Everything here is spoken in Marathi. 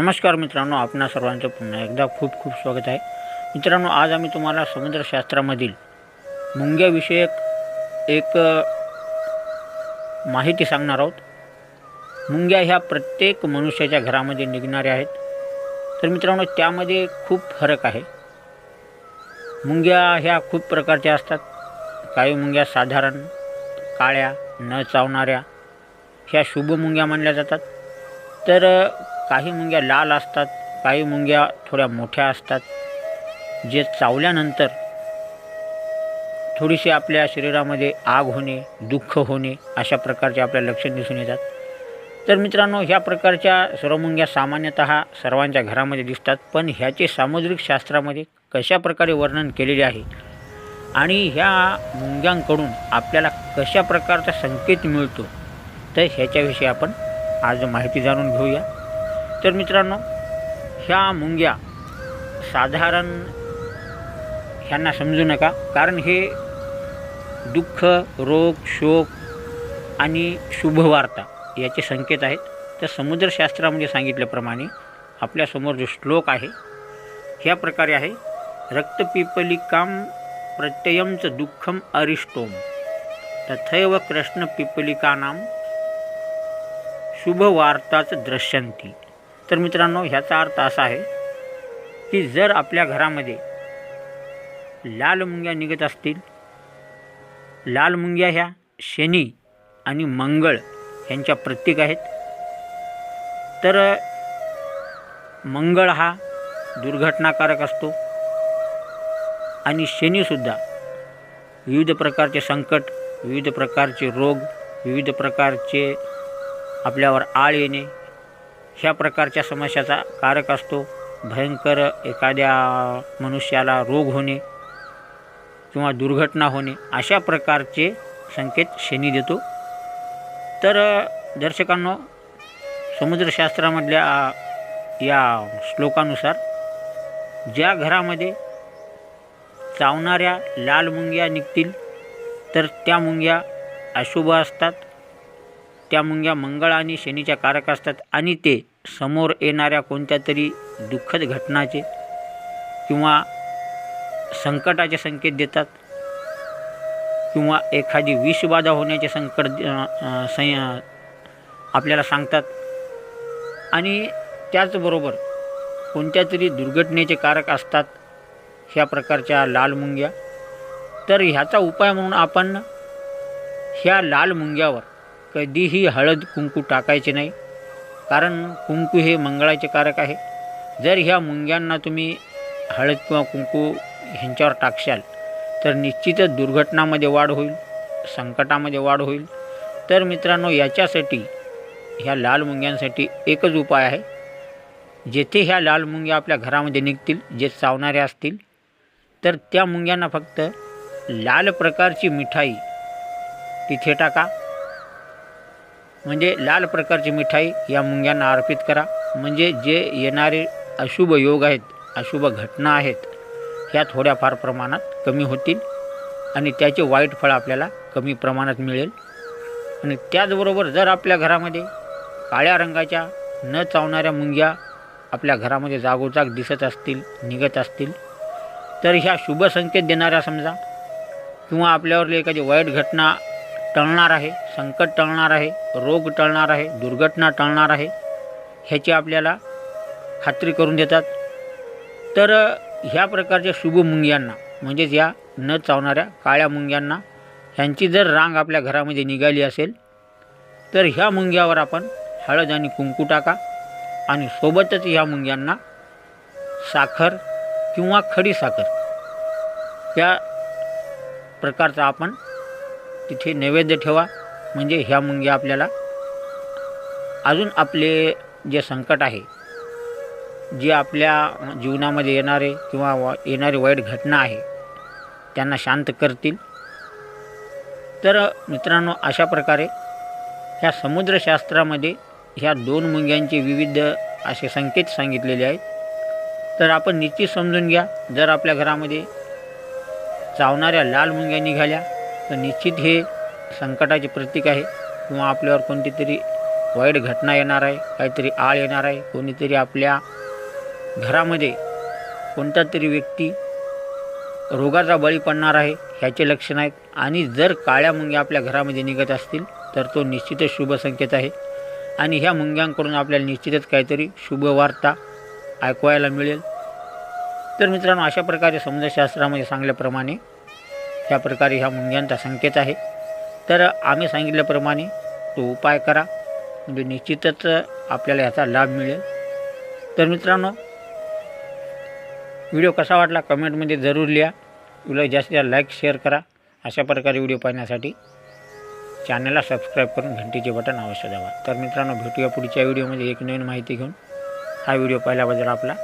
नमस्कार मित्रांनो आपणा सर्वांचं पुन्हा एकदा खूप खूप स्वागत आहे. मित्रांनो आज आम्ही तुम्हाला समुद्रशास्त्रामधील मुंग्याविषयक एक माहिती सांगणार आहोत. मुंग्या ह्या प्रत्येक मनुष्याच्या घरामध्ये निघणाऱ्या आहेत. तर मित्रांनो त्यामध्ये खूप फरक आहे. मुंग्या ह्या खूप प्रकारच्या असतात. काही मुंग्या साधारण काळ्या न चावणाऱ्या ह्या शुभ मुंग्या मानल्या जातात. तर काही मुंग्या लाल असतात काही मुंग्या थोड्या मोठ्या असतात. जे चावल्यानंतर थोडीशी आपल्या शरीरामध्ये आग होणे दुःख होणे अशा प्रकारचे आपल्या लक्षण दिसून येतात. तर मित्रांनो ह्या प्रकारच्या सर्व मुंग्या सामान्यतः सर्वांच्या घरामध्ये दिसतात पण ह्याचे सामुद्रिक शास्त्रामध्ये कशा प्रकारे वर्णन केलेले आहे आणि ह्या मुंग्यांकडून आपल्याला कशा प्रकारचा संकेत मिळतो तर ह्याच्याविषयी आपण आज माहिती जाणून घेऊया. तर मित्रांनो ह्या मुंग्या साधारण ह्यांना समजू नका कारण हे दुःख रोग शोक आणि शुभवार्ता याचे संकेत आहेत. तर समुद्रशास्त्रामध्ये सांगितल्याप्रमाणे आपल्यासमोर जो श्लोक आहे ह्या प्रकारे आहे रक्तपिपलिकाम प्रत्ययंच दुःखम अरिष्टोम। तथैव कृष्णपिपलिकानां शुभवार्ताच दृश्यंती तर मित्रांनो ह्याचा अर्थ असा आहे की जर आपल्या घरामध्ये लाल मुंग्या निघत असतील लाल मुंग्या ह्या शनी आणि मंगळ ह्यांच्या प्रतीक आहेत तर मंगळ हा दुर्घटनाकारक असतो आणि शनीसुद्धा विविध प्रकारचे संकट विविध प्रकारचे रोग विविध प्रकारचे आपल्यावर आळ येणे ह्या प्रकारच्या समस्याचा कारक असतो. भयंकर एखाद्या मनुष्याला रोग होणे किंवा दुर्घटना होणे अशा प्रकारचे संकेत शनी देतो. तर दर्शकांनो समुद्रशास्त्रामधल्या या श्लोकानुसार ज्या घरामध्ये चावणाऱ्या लाल मुंग्या निघतील तर त्या मुंग्या अशुभ असतात. त्या मुंग्या मंगळ आणि शनीच्या कारक असतात आणि ते समोर येणाऱ्या कोणत्या तरी दुःखद घटनाचे किंवा संकटाचे संकेत देतात किंवा एखादी विषबाधा होण्याचे संकट सं आपल्याला सांगतात. आणि त्याचबरोबर कोणत्या तरी दुर्घटनेचे कारक असतात ह्या प्रकारच्या लाल मुंग्या. तर ह्याचा उपाय म्हणून आपण ह्या लाल मुंग्यावर कधीही हळद कुंकू टाकायचे नाही. कारण कुंकू हे मंगळाचे कारक आहे. जर ह्या मुंग्यांना तुम्ही हळद किंवा कुंकू ह्यांच्यावर टाकशाल तर निश्चितच दुर्घटनामध्ये वाढ होईल संकटामध्ये वाढ होईल. तर मित्रांनो याच्यासाठी ह्या लाल मुंग्यांसाठी एकच उपाय आहे. जेथे ह्या लाल मुंग्या आपल्या घरामध्ये निघतील जे चावणाऱ्या असतील तर त्या मुंग्यांना फक्त लाल प्रकारची मिठाई तिथे टाका. म्हणजे लाल प्रकारची मिठाई या मुंग्यांना अर्पित करा. म्हणजे जे येणारे अशुभ योग आहेत अशुभ घटना आहेत ह्या थोड्याफार प्रमाणात कमी होतील आणि त्याचे वाईट फळ आपल्याला कमी प्रमाणात मिळेल. आणि त्याचबरोबर जर आपल्या घरामध्ये काळ्या रंगाच्या न चावणाऱ्या मुंग्या आपल्या घरामध्ये जागोजाग दिसत असतील निघत असतील तर ह्या शुभ संकेत देणाऱ्या समजा किंवा आपल्यावरली एखादी वाईट घटना टळणार आहे संकट टळणार आहे रोग टळणार आहे दुर्घटना टळणार आहे ह्याची आपल्याला खात्री करून देतात. तर ह्या प्रकारच्या शुभ मुंग्यांना म्हणजेच या न चावणाऱ्या काळ्या मुंग्यांना ह्यांची जर रांग आपल्या घरामध्ये निघाली असेल तर ह्या मुंग्यावर आपण हळद आणि कुंकू टाका आणि सोबतच ह्या मुंग्यांना साखर किंवा खडी साखर या प्रकारचा आपण तिथे नैवेद्य ठेवा. म्हणजे ह्या मुंग्या आपल्याला अजून आपले जे संकट आहे जे आपल्या जीवनामध्ये येणारे किंवा येणारी वाईट घटना आहे त्यांना शांत करतील. तर मित्रांनो अशा प्रकारे ह्या समुद्रशास्त्रामध्ये ह्या दोन मुंग्यांचे विविध असे संकेत सांगितलेले आहेत. तर आपण निश्चित समजून घ्या जर आपल्या घरामध्ये चावणाऱ्या लाल मुंग्या निघाल्या तर निश्चित हे संकटाचे प्रतीक आहे. किंवा आपल्यावर कोणती तरी वाईट घटना येणार आहे काहीतरी आळ येणार आहे कोणीतरी आपल्या घरामध्ये कोणता तरी व्यक्ती रोगाचा बळी पडणार आहे ह्याचे लक्षण आहेत आणि जर काळ्या मुंग्या आपल्या घरामध्ये निघत असतील तर तो निश्चितच शुभ संकेत आहे. आणि ह्या मुंग्यांकडून आपल्याला निश्चितच काहीतरी शुभ वार्ता ऐकवायला मिळेल. तर मित्रांनो अशा प्रकारे समुद्रशास्त्रामध्ये सांगल्याप्रमाणे ह्या प्रकारे ह्या मुंग्यांचा संकेत आहे. तर आम्ही सांगितल्याप्रमाणे तो उपाय करा. म्हणजे निश्चितच आपल्याला याचा लाभ मिळेल. तर मित्रांनो व्हिडिओ कसा वाटला कमेंटमध्ये जरूर लिहा. व्हिडिओ जास्तीत जास्त लाईक शेअर करा. अशा प्रकारे व्हिडिओ पाहण्यासाठी चॅनलला सबस्क्राईब करून घंटीचे बटन अवश्य द्यावा तर मित्रांनो भेटूया पुढच्या व्हिडिओमध्ये. एक नवीन माहिती घेऊन हा व्हिडिओ पाहिल्याबद्दल आपला